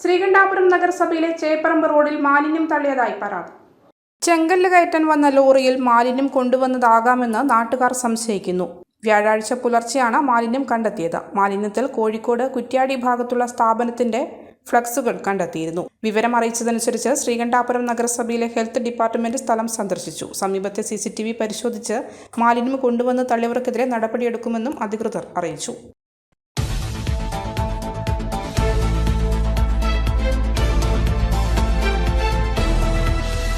ശ്രീകണ്ഠാപുരം നഗരസഭയിലെ ചേപ്പറമ്പ് റോഡിൽ മാലിന്യം തള്ളിയതായി പരാതി. ചെങ്കല്ല് കയറ്റാൻ വന്ന ലോറിയിൽ മാലിന്യം കൊണ്ടുവന്നതാകാമെന്ന് നാട്ടുകാർ സംശയിക്കുന്നു. വ്യാഴാഴ്ച പുലർച്ചെയാണ് മാലിന്യം കണ്ടെത്തിയത്. മാലിന്യത്തിൽ കോഴിക്കോട് കുറ്റ്യാടി ഭാഗത്തുള്ള സ്ഥാപനത്തിന്റെ ഫ്ലക്സുകൾ കണ്ടെത്തിയിരുന്നു. വിവരം അറിയിച്ചതനുസരിച്ച് ശ്രീകണ്ഠാപുരം നഗരസഭയിലെ ഹെൽത്ത് ഡിപ്പാർട്ട്മെന്റ് സ്ഥലം സന്ദർശിച്ചു. സമീപത്തെ സി പരിശോധിച്ച് മാലിന്യം കൊണ്ടുവന്ന് തള്ളിയവർക്കെതിരെ നടപടിയെടുക്കുമെന്നും അധികൃതർ അറിയിച്ചു.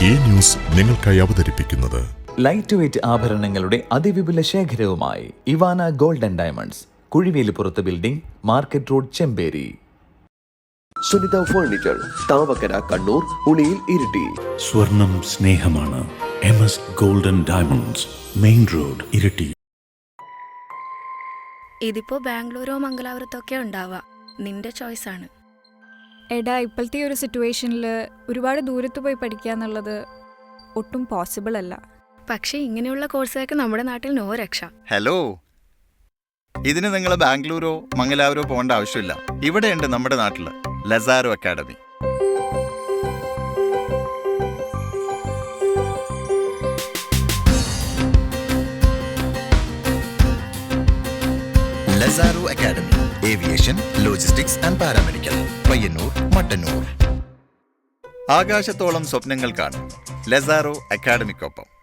ഈ ന്യൂസ് നിങ്ങൾക്കായി അവതരിപ്പിക്കുന്നത് ലൈറ്റ് വെയ്റ്റ് ആഭരണങ്ങളുടെ അതിവിപുല ശേഖരവുമായി Ivana golden diamonds കുഴിവേലിപ്പുറത്ത് building market road Chemperi. Sunitha furniture Thavakkara Kannur Uliyil Iritty. സ്വർണം സ്നേഹമാണ്. M S golden diamonds main road Iritty. ഇതിപ്പോ ബാംഗ്ലൂരോ മംഗലാപുരത്തൊക്കെ ഉണ്ടാവാം. ഉണ്ടാവുക നിന്റെ ചോയ്സ് ആണ്. എടാ ഇപ്പോഴത്തെ ഒരു സിറ്റുവേഷനിൽ ഒരുപാട് ദൂരത്ത് പോയി പഠിക്കുക എന്നുള്ളത് ഒട്ടും പോസിബിൾ അല്ല. പക്ഷേ ഇങ്ങനെയുള്ള കോഴ്സുകൾക്ക് നമ്മുടെ നാട്ടിൽ നോ രക്ഷ. ഹലോ ഇതിന് നിങ്ങൾ ബാംഗ്ലൂരോ മംഗലാപുരോ പോകേണ്ട ആവശ്യമില്ല. ഇവിടെയുണ്ട് നമ്മുടെ നാട്ടിൽ Lazaro academy Lazaro academy aviation logistics and paramedical Payyanur Mattannur ആകാശത്തോളം സ്വപ്നങ്ങൾ കാണും. ലസാറോ അക്കാഡമിക്കൊപ്പം.